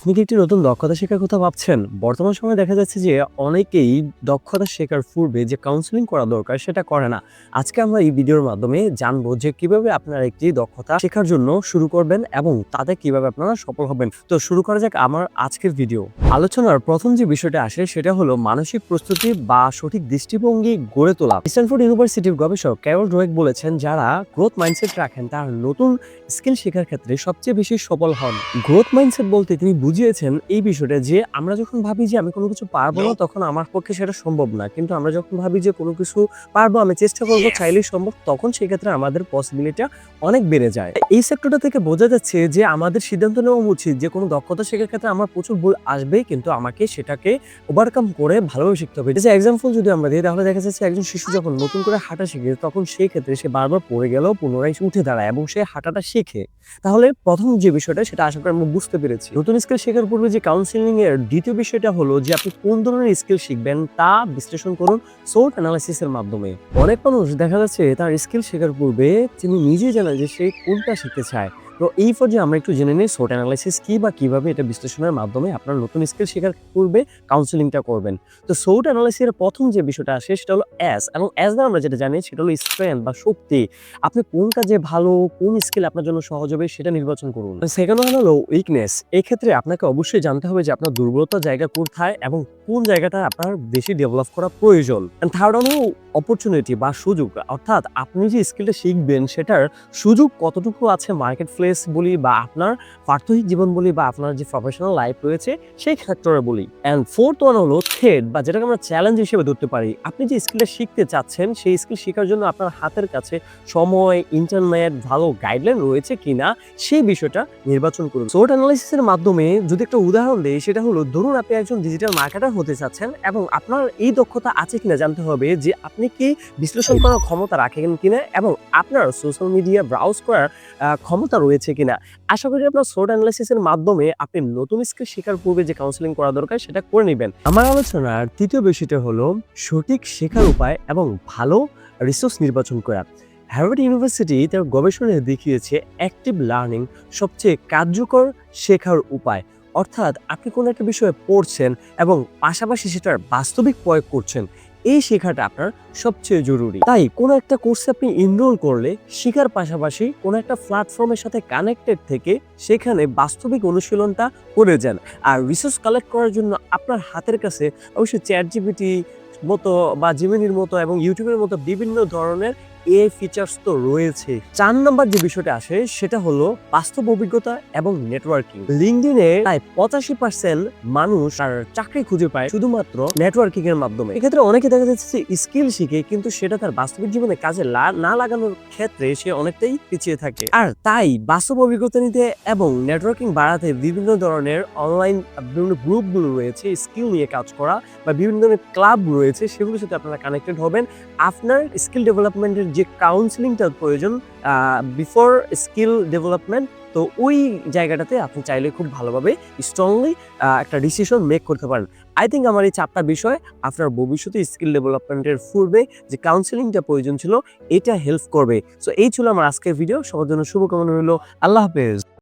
আপনি কি একটি নতুন দক্ষতা শেখার কথা ভাবছেন? বর্তমান সময়ে দেখা যাচ্ছে যে অনেকেই দক্ষতা শেখার পূর্বে যে কাউন্সিলিং করা দরকার সেটা করে না। আজকে আমরা এই ভিডিওর মাধ্যমে জানব যে কীভাবে আপনারা একটি দক্ষতা শেখার জন্য শুরু করবেন এবং তাতে কীভাবে আপনারা সফল হবেন। তো শুরু করা যাক আমার আজকের ভিডিও। আলোচনার প্রথম যে বিষয়টা আসে সেটা হলো মানসিক প্রস্তুতি বা সঠিক দৃষ্টিভঙ্গি গড়ে তোলা। স্ট্যানফোর্ড ইউনিভার্সিটির গবেষক ক্যারল ড্রয়েক বলেছেন, যারা গ্রোথ মাইন্ডসেট রাখেন, তার নতুন স্কিল শেখার ক্ষেত্রে সবচেয়ে বেশি সফল হন। গ্রোথ মাইন্ডসেট বলতে তিনি বুঝিয়েছেন এই বিষয়টা যে আমরা যখন ভাবি যে আমি কোনো কিছু পারব না তখন আমার পক্ষে সেটা সম্ভব না। কিন্তু আমরা যখন ভাবি যে কোনো কিছু পারব আমি চেষ্টা করব চাইলেই সম্ভব তখন সেক্ষেত্রে আমাদের পসিবিলিটিটা অনেক বেড়ে যায়। এই সেক্টরটা থেকে বোঝা যাচ্ছে যে আমাদের সিদ্ধান্ত নেওয়া উচিত যে কোনো দক্ষতা শেখার ক্ষেত্রে আমার প্রচুর ভুল আসবে কিন্তু আমাকে সেটাকে ওভারকাম করে ভালোভাবে শিখতে হবে। যে এক্সাম্পল যদি আমরা দিই তাহলে দেখা যাচ্ছে একজন শিশু যখন নতুন করে হাঁটা শিখে তখন সেই ক্ষেত্রে সে বারবার পড়ে গেলেও পুনরায় উঠে দাঁড়ায় এবং সে হাঁটাটা শেখে। তাহলে প্রথম যে বিষয়টা সেটা আশা করি আমরা বুঝতে পেরেছি। নতুন স্কিল শেখার পূর্বে যে কাউন্সিলিং এর দ্বিতীয় বিষয়টা হলো যে আপনি কোন ধরনের স্কিল শিখবেন তা বিশ্লেষণ করুন সোর্ট অ্যানালাইসিসের মাধ্যমে। অনেক মানুষ দেখা যাচ্ছে তার স্কিল শেখার পূর্বে তিনি নিজে জানেন যে সে কোনটা শিখতে চায়। তো এই পর্যায়ে আমরা একটু জেনে নিই সোর্ট অ্যানালাইসিস কি বা কীভাবে এটা বিশ্লেষণের মাধ্যমে আপনার নতুন স্কিল শেখার পূর্বে কাউন্সিলিংটা করবেন। তো সোর্ট অ্যানালাইসিসের প্রথম যে বিষয়টা আসে সেটা হলো অ্যাস এবং অ্যাস দ্বারা আমরা যেটা জানি সেটা হলো স্ট্রেংথ বা শক্তি। আপনি কোন কাজে ভালো, কোন স্কিল আপনার জন্য সহজ হবে সেটা নির্বাচন করুন। সেকেন্ড হলো উইকনেস এই ক্ষেত্রে আপনাকে অবশ্যই জানতে হবে যে আপনার দুর্বলতার জায়গা কোথায় এবং কোন জায়গাটা আপনার বেশি ডেভেলপ করা প্রয়োজন। থার্ড হলো অপরচুনিটি বা সুযোগ। অর্থাৎ আপনি যে স্কিলটা শিখবেন সেটার সুযোগ কতটুকু আছে মার্কেট প্লেস বলি বা আপনার প্রাত্যহিক জীবন বলি বা আপনার যে প্রফেশনাল লাইফ রয়েছে, সেই ফ্যাক্টরে বলি। অ্যান্ড ফোর্থ ওয়ান হলো থ্রেড বা যেটাকে আমরা চ্যালেঞ্জ হিসেবে ধরতে পারি। আপনি যে স্কিলটা শিখতে চাচ্ছেন, সেই স্কিল শেখার জন্য আপনার হাতের কাছে সময় ইন্টারনেট ভালো গাইডলাইন রয়েছে কিনা, সেই বিষয়টা নির্বাচন করুন। সোর্ট অ্যানালাইসিসের মাধ্যমে যদি একটা উদাহরণ দেই, সেটা হলো ধরুন আপনি একজন ডিজিটাল মার্কেটার হতে চাচ্ছেন এবং আপনার এই দক্ষতা আছে কিনা জানতে হবে যে আপনি কি বিশ্লেষণ করার ক্ষমতা রাখেন কিনা এবং আপনার সোশ্যাল মিডিয়া ব্রাউজ করার ক্ষমতা রয়েছে কিনা? আশা করি আপনার সোর্ট অ্যানালাইসিসের মাধ্যমে আপনি নতুন স্কিল শেখার পূর্বে যে কাউন্সিলিং করা দরকার সেটা করে নেবেন। আমার আলোচনার তৃতীয় বিষয়টা হলো সঠিক শেখার উপায় এবং ভালো রিসোর্স নির্বাচন করা। হ্যারভার্ড ইউনিভার্সিটি তার গবেষণায় দেখিয়েছে অ্যাক্টিভ লার্নিং সবচেয়ে কার্যকর শেখার উপায়। অর্থাৎ আপনি কোনো একটা বিষয়ে পড়ছেন এবং পাশাপাশি সেটার বাস্তবিক প্রয়োগ করছেন। এই শেখাটা আপনার সবচেয়ে জরুরি। তাই কোনো একটা কোর্সে আপনি এনরোল করলে শেখার পাশাপাশি কোনো একটা প্ল্যাটফর্মের সাথে কানেক্টেড থেকে সেখানে বাস্তবিক অনুশীলনটা করে যান। আর রিসোর্স কালেক্ট করার জন্য আপনার হাতের কাছে অবশ্যই চ্যাট জিপিটি মতো বা জিমিনির মতো এবং ইউটিউবের মতো বিভিন্ন ধরনের এআই ফিচার্স তো রয়েছে। চার নম্বর যে বিষয়টা আসে, সেটা হলো বাস্তব অভিজ্ঞতা এবং নেটওয়ার্কিং লিঙ্কডিনে প্রায় পঁচাশি পার্সেন্ট মানুষ তার চাকরি খুঁজে পায় শুধুমাত্র নেটওয়ার্কিং এর মাধ্যমে। এক্ষেত্রে অনেকে দেখা যাচ্ছে স্কিল শিখে, কিন্তু সেটা তার বাস্তবিক জীবনে কাজে না লাগানোর ক্ষেত্রে সে অনেকটাই পিছিয়ে থাকে। আর তাই বাস্তব অভিজ্ঞতা নিতে এবং নেটওয়ার্কিং বাড়াতে বিভিন্ন ধরনের অনলাইন বিভিন্ন গ্রুপগুলো রয়েছে স্কিল নিয়ে কাজ করা বা বিভিন্ন ধরনের ক্লাব রয়েছে, সেগুলোর সাথে আপনারা কানেক্টেড হবেন। আপনার স্কিল ডেভেলপমেন্টের যে কাউন্সিলিংটার প্রয়োজন বিফোর স্কিল ডেভেলপমেন্ট তো ওই জায়গাটাতে আপনি চাইলে খুব ভালোভাবে স্ট্রংলি একটা ডিসিশন মেক করতে পারেন। আই থিঙ্ক আমার এই চারটা বিষয় আপনার ভবিষ্যতে স্কিল ডেভেলপমেন্টের পূর্বে যে কাউন্সিলিংটা প্রয়োজন ছিল, এটা হেল্প করবে। সো এই ছিল আমার আজকের ভিডিও সবার জন্য শুভকামনা রইল। আল্লাহ হাফেজ।